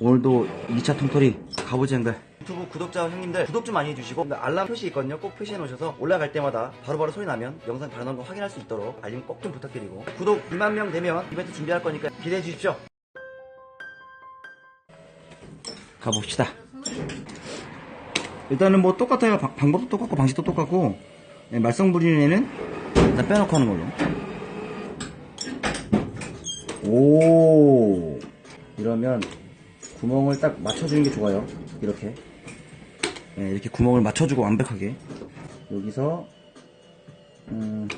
오늘도 2차 통털이 가보자인들. 유튜브 구독자 형님들 구독 좀 많이 해주시고 알람 표시 있거든요. 꼭 표시해 놓으셔서 올라갈 때마다 바로 바로 소리 나면 영상 바로 나온 거 확인할 수 있도록 알림 꼭 좀 부탁드리고 구독 2만 명 되면 이벤트 준비할 거니까 기대해 주십시오. 가봅시다. 일단은 뭐 똑같아요. 방- 방법도 똑같고 방식도 똑같고 네, 말썽 부리는 애는 일단 빼놓고 하는 걸로. 오! 이러면 구멍을 딱 맞춰주는 게 좋아요. 이렇게. 네, 이렇게 구멍을 맞춰주고 완벽하게. 여기서 음,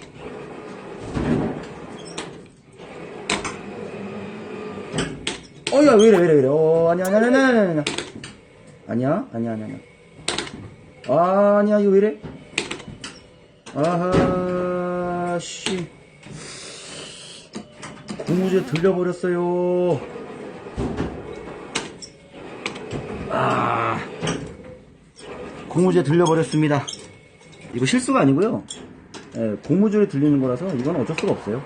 어야 왜이래 왜이래 왜이래. 어 아니야 아니야 아니야 아니야 아니야. 아니야 아니야 아니야 아니야. 아, 아니야 이거 왜이래? 아하 씨. 고무줄 들려버렸어요 아. 고무줄 들려버렸습니다. 이거 실수가 아니고요. 예, 고무줄이 들리는 거라서 이건 어쩔 수가 없어요.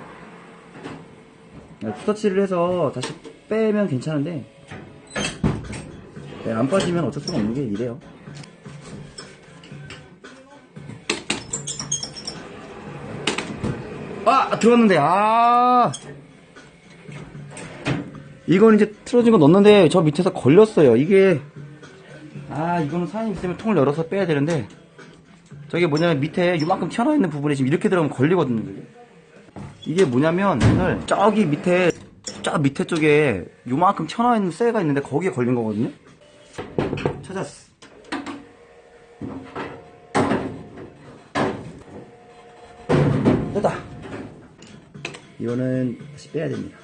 예, 투터치를 해서 다시 빼면 괜찮은데 예, 안 빠지면 어쩔 수가 없는 게 이래요. 아 들어갔는데 아. 이건 이제 틀어진 거 넣었는데 저 밑에서 걸렸어요. 이게 아 이거는 사장님 있으면 통을 열어서 빼야 되는데 저게 뭐냐면 밑에 이만큼 튀어나와 있는 부분에 지금 이렇게 들어가면 걸리거든요. 이게 뭐냐면 오늘 저기 밑에 저 밑에 쪽에 요만큼 튀어나와 있는 쇠가 있는데 거기에 걸린 거거든요. 찾았어. 됐다. 이거는 다시 빼야 됩니다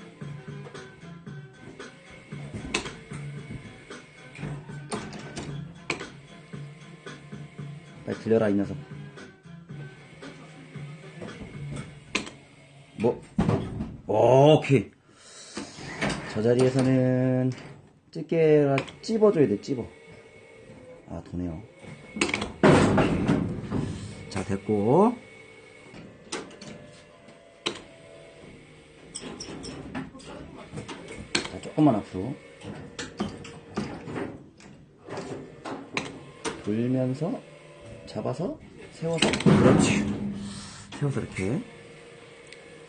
빨리 들려라 이 녀석. 뭐? 오케이 저 자리에서는 집게가 찝어줘야 돼 찝어. 아 도네요. 자 됐고. 자 조금만 앞으로. 돌면서 잡아서 세워서 그렇지 세워서 이렇게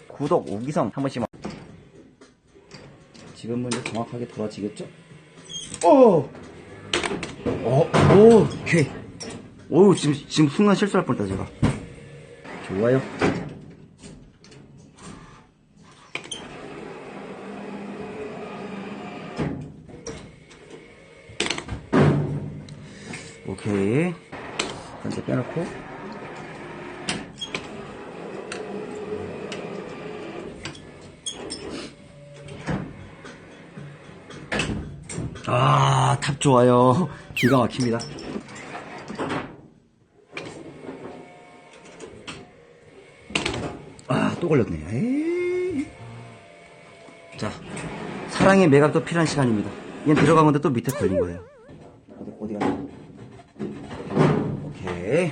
구독 오기성 한 번씩만 지금은 이제 정확하게 돌아지겠죠? 오! 어, 오, 오케이. 오, 지금, 지금 순간 실수할 뻔했다, 제가. 좋아요. 오케이. 이제 빼놓고. 아, 탑 좋아요. 기가 막힙니다. 아, 또 걸렸네. 에이. 자, 사랑의 매각도 필요한 시간입니다. 얘 들어간 건데 또 밑에 걸린 거예요. 어디, 어디 가냐? 오케이.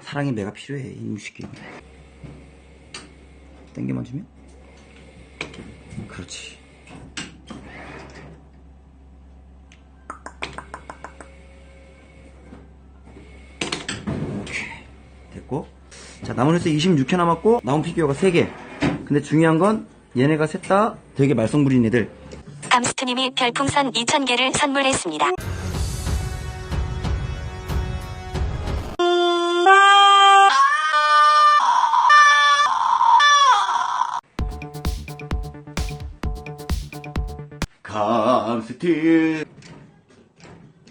사랑의 매가 필요해, 이 무식이. 땡겨만 주면? 그렇지. 됐고. 자 남은 횟수 26회 남았고 나온 피규어가 3개. 근데 중요한 건 얘네가 셋 다 되게 말썽 부리는 애들. 감스트님이 별풍선 2000개를 선물했습니다. 감스트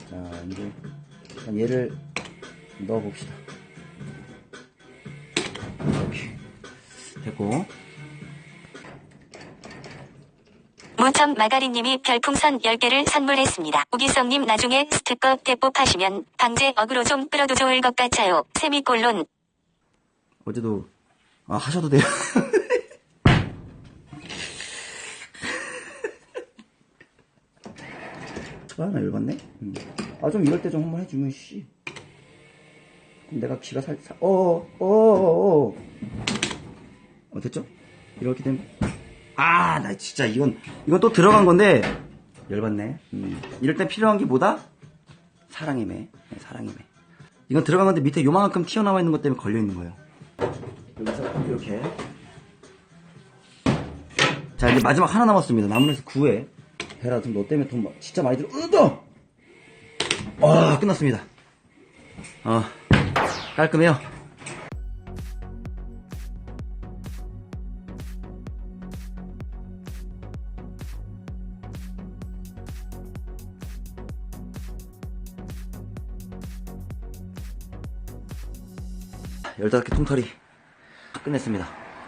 자 이제 얘를 넣어봅시다 됐고 무첨 마가리님이 별풍선 10개를 선물했습니다. 우기성님 나중에 스티커 대법하시면 방제 어그로 좀 끌어도 좋을 것 같아요. 세미콜론 어제도 아 하셔도 돼요 아, 나 열받네. 음. 아, 좀 이럴 때 좀 한번 해주면, 씨. 그럼 내가 기가 살, 살, 어어, 어어, 어, 됐죠? 이렇게 되면. 아, 나 진짜 이건, 이건 또 들어간 건데, 열받네. 음. 이럴 땐 필요한 게 뭐다? 사랑의 매. 네, 사랑의 매. 이건 들어간 건데 밑에 요만큼 튀어나와 있는 것 때문에 걸려 있는 거예요. 여기서 이렇게. 자, 이제 마지막 하나 남았습니다. 남은에서 9회. 헤라, 좀너 때문에 돈 마- 진짜 많이 들어. 으더! 와, 끝났습니다. 어, 깔끔해요. 열다섯 개 통털이 끝냈습니다.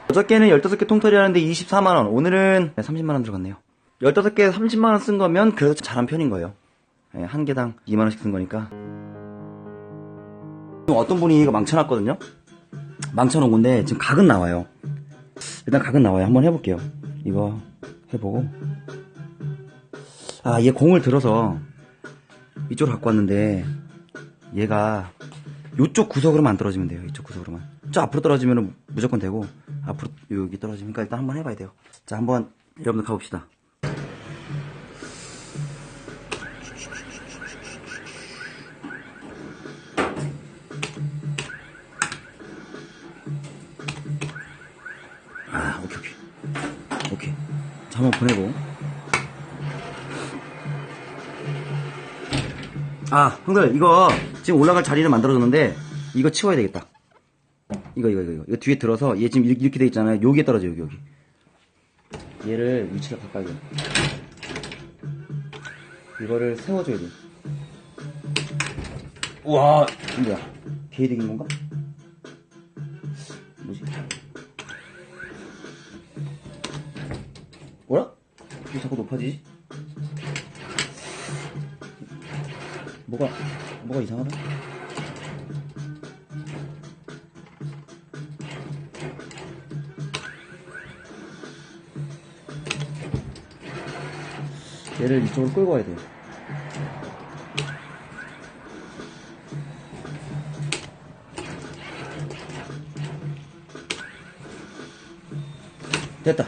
어저께는 15개 통털이 하는데 24만원, 오늘은 30만원 들어갔네요. 15개 30만원 쓴 거면 그래도 잘한 편인 거예요. 예, 한 개당 2만원씩 쓴 거니까. 어떤 분이 이거 망쳐놨거든요? 망쳐놓은 건데 지금 각은 나와요. 일단 각은 나와요. 한번 해볼게요. 이거 해보고. 아, 얘 공을 들어서 이쪽으로 갖고 왔는데 얘가 이쪽 구석으로만 안 떨어지면 돼요. 이쪽 구석으로만. 저 앞으로 떨어지면 무조건 되고 앞으로 여기 떨어지니까 일단 한번 해봐야 돼요. 자, 한번 여러분들 가봅시다. 아, 오케이, 오케이. 오케이. 자, 한번 보내고. 아, 형들, 이거 지금 올라갈 자리를 만들어줬는데, 이거 치워야 되겠다. 이거, 이거, 이거, 이거. 뒤에 들어서, 얘 지금 이렇게, 이렇게 돼 있잖아요. 여기에 떨어져, 여기, 여기. 얘를 위치를 바꿔야 돼. 이거를 세워줘야 돼. 우와, 뭐야. 개이득인 건가? 뭐지? 뭐라? 왜 자꾸 높아지지? 이상하다? 얘를 이쪽으로 끌고 와야 돼요. 됐다.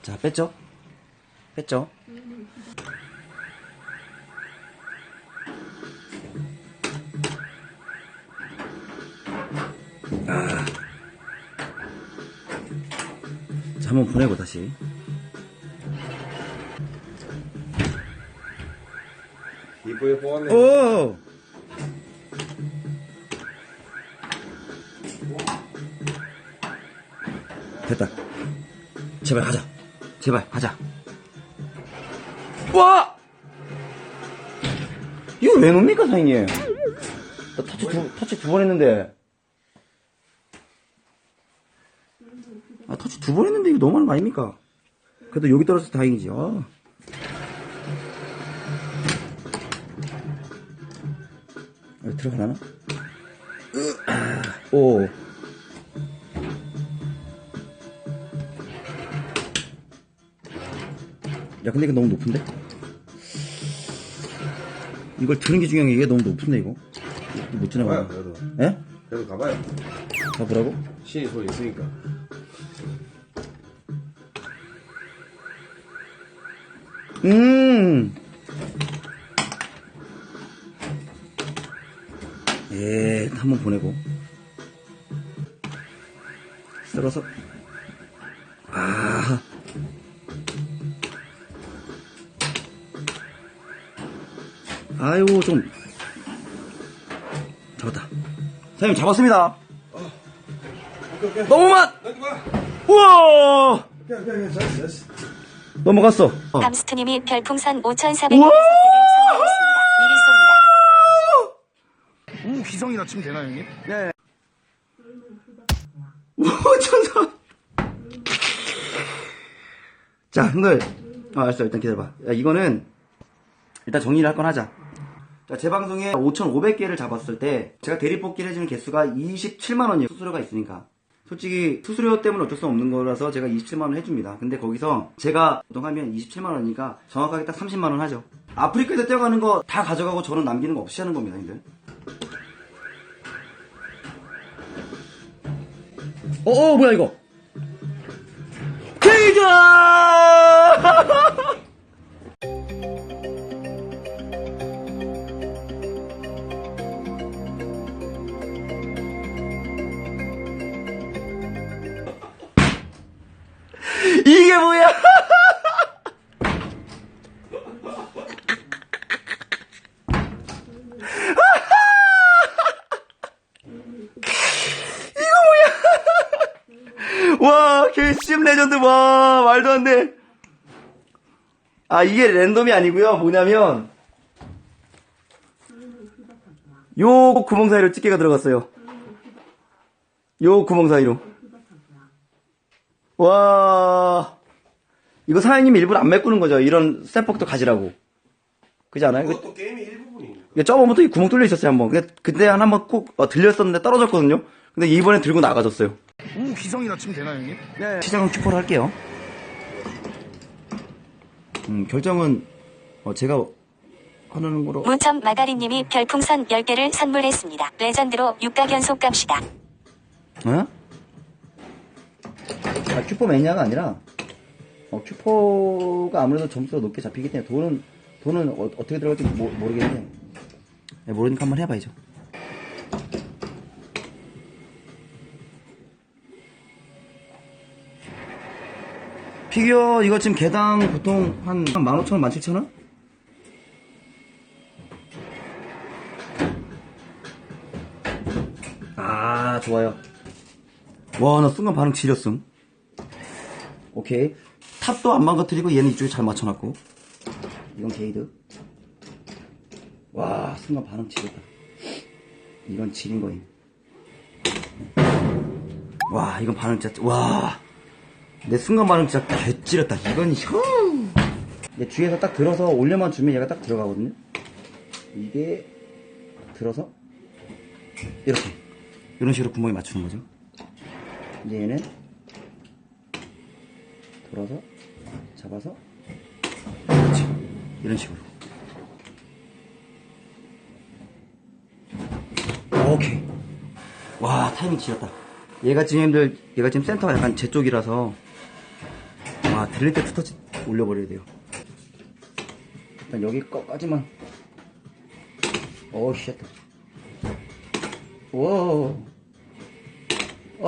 자, 뺐죠? 뺐죠? 한번 보내고 다시. 이쁘게 뽑았네. 오! 됐다. 제발 가자. 제발 가자. 와! 이거 왜 놉니까, 사장님? 나 터치 두, 터치 두 번 했는데. 아, 터치 두 번 했는데 이거 너무 하는 거 아닙니까? 그래도 여기 떨어져서 다행이지. 아. 들어가나? 오. 야, 근데 이거 너무 높은데? 이걸 들은 게 중요한 게 이게 너무 높은데, 이거? 못 지나가요. 그래도. 예? 그래도 가봐요. 가보라고? 신이 소리 있으니까. 예, 한 번 보내고. 쓸어서. 아. 아유, 좀. 잡았다. 사장님, 잡았습니다. 여기 봐. 우와! 오케이, 오케이. 넘어갔어. 어. 감스트님이 별풍선 5,400개를 우와! 선물했습니다. 미리 쏩니다. 우 기성이나 치면 되나요, 형님? 네. 오, 천사. 자, 형들. 아, 알았어. 일단 기다려봐. 야, 이거는, 일단 정리를 할 건 하자. 자, 제 방송에 5,500개를 잡았을 때, 제가 대리뽑기를 해주는 개수가 27만원이에요. 수수료가 있으니까. 솔직히, 수수료 때문에 어쩔 수 없는 거라서 제가 27만원 해줍니다. 근데 거기서, 제가 보통 하면 27만원이니까, 정확하게 딱 30만원 하죠. 아프리카에서 떼어가는 거 다 가져가고 저는 남기는 거 없이 하는 겁니다, 형들. 어, 어, 뭐야, 이거? 케이저! 와, 개심 레전드, 와, 말도 안 돼. 아, 이게 랜덤이 아니고요 뭐냐면, 요 구멍 사이로 집게가 들어갔어요. 요 구멍 사이로. 와, 이거 사장님이 일부러 안 메꾸는 거죠. 이런 셋복도 가지라고. 그지 않아요? 그것도 게임의 일부분이니까. 이게 저번부터 이 구멍 뚫려 있었어요 한번. 근데 그때 한번 꼭 어, 들렸었는데 떨어졌거든요. 근데 이번에 들고 나가졌어요. 우 기성이나 치면 되나 형님? 네. 시작은 큐퍼로 할게요. 음, 결정은 어, 제가 하는 거로. 무점 마가리님이 별풍선 10개를 선물했습니다. 레전드로 육각 연속 갑시다. 어? 아, 큐퍼 매니아가 아니라 어, 큐퍼가 아무래도 점수가 높게 잡히기 때문에 돈은 돈은 어, 떻게 들어갈지 모, 모르겠는데 네, 모르니까 한번 해봐야죠. 피규어 이거 지금 개당 보통 한 15,000원, 17,000원? 아 좋아요. 와, 나 순간 반응 지렸음. 오케이. 탑도 안 망가뜨리고 얘는 이쪽에 잘 맞춰놨고. 이건 게이드. 와, 순간 반응 지렸다. 이건 지린 거임. 와, 이건 반응 진짜, 와. 내 순간 반응 진짜 개찌렸다. 이건, 혀. 얘 뒤에서 딱 들어서 올려만 주면 얘가 딱 들어가거든요. 이게, 들어서, 이렇게. 이런 식으로 구멍에 맞추는 거죠. 이제 얘는 돌아서 잡아서 그렇지 이런 식으로 오케이 와 타이밍 지렸다 얘가 지금 얘가 지금 센터가 약간 제 쪽이라서 와 들릴 때 투터치 올려버려야 돼요 일단 여기 거까지만 오우 쉣와 어,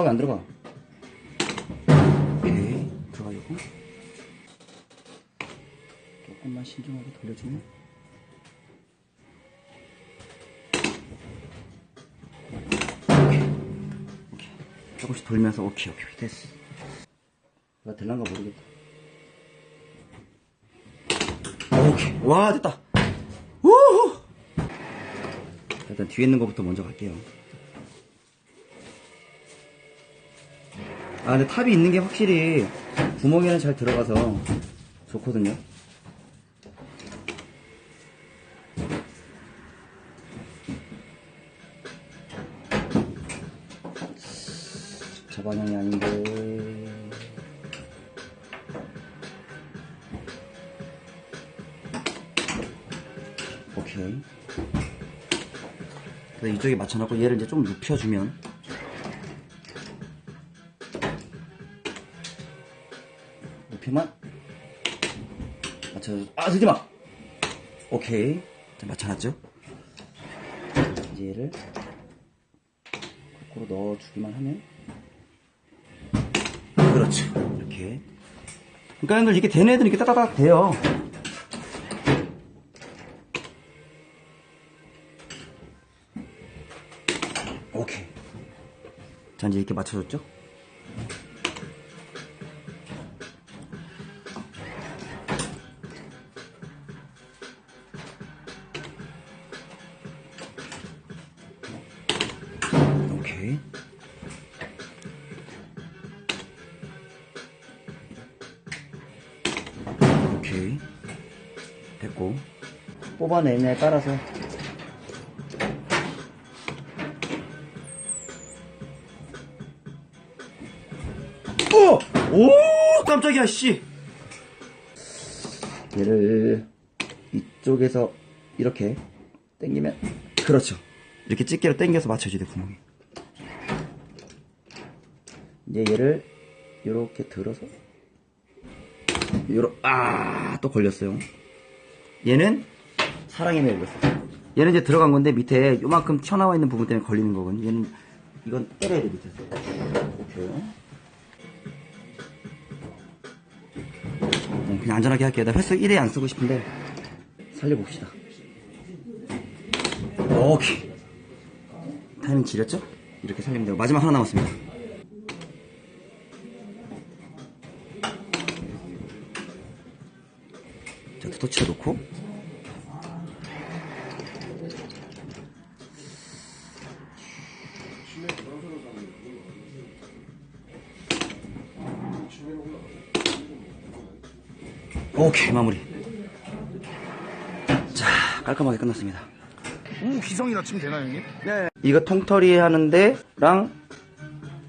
왜 안 들어가? 오케이, 들어가려고. 조금만 신중하게 돌려주면. 오케이, 오케이. 조금씩 돌면서, 오케이, 오케이, 됐어. 나 될란가 모르겠다. 오케이, 와, 됐다. 우후! 일단 뒤에 있는 것부터 먼저 갈게요. 아, 근데 탑이 있는 게 확실히 구멍에는 잘 들어가서 좋거든요. 이. 그래서 이쪽에 맞춰놓고 얘를 이제 좀 눕혀주면. 높이만 맞춰 아 들지 마! 오케이. 자 맞춰놨죠? 이제 얘를 거꾸로 넣어주기만 하면. 그렇죠 이렇게. 그러니까 이렇게 되는 애들은 이렇게 따다닥 돼요 오케이 자 이제 이렇게 맞춰줬죠 오케이. 오케이. 됐고. 뽑아내냐에 따라서. 오! 깜짝이야, 씨! 얘를 이쪽에서 이렇게 당기면, 그렇죠. 이렇게 집게로 당겨서 맞춰줘야 돼, 구멍에. 이제 얘를 이렇게 들어서 요러 아또 걸렸어요. 얘는 사랑의 매 걸렸어. 얘는 이제 들어간 건데 밑에 요만큼 튀어나와 있는 부분 때문에 걸리는 거거든요. 얘는 이건 때려야 돼 밑에서. 오케이. 그냥 안전하게 할게요. 나 횟수 1회 안 쓰고 싶은데 살려봅시다. 오케이. 타이밍 지렸죠? 이렇게 살리면 되고 마지막 하나 남았습니다. 자, 두터치를 놓고 오케이, 마무리. 자, 깔끔하게 끝났습니다. 우 기성이나 치면 되나요, 형님? 이거 통털이 하는데 랑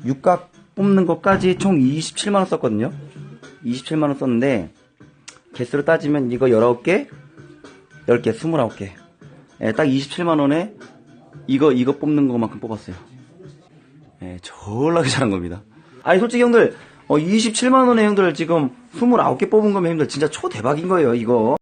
육각 뽑는 것까지 총 27만원 썼거든요. 27만원 썼는데, 개수로 따지면 이거 19개, 10개, 29개. 예, 딱 27만원에 이거, 이거 뽑는 것만큼 뽑았어요. 예, 졸라게 잘한 겁니다. 아니, 솔직히 형들, 어, 27만원에 형들 지금 29개 뽑은 거면 형들 진짜 초대박인 거예요, 이거.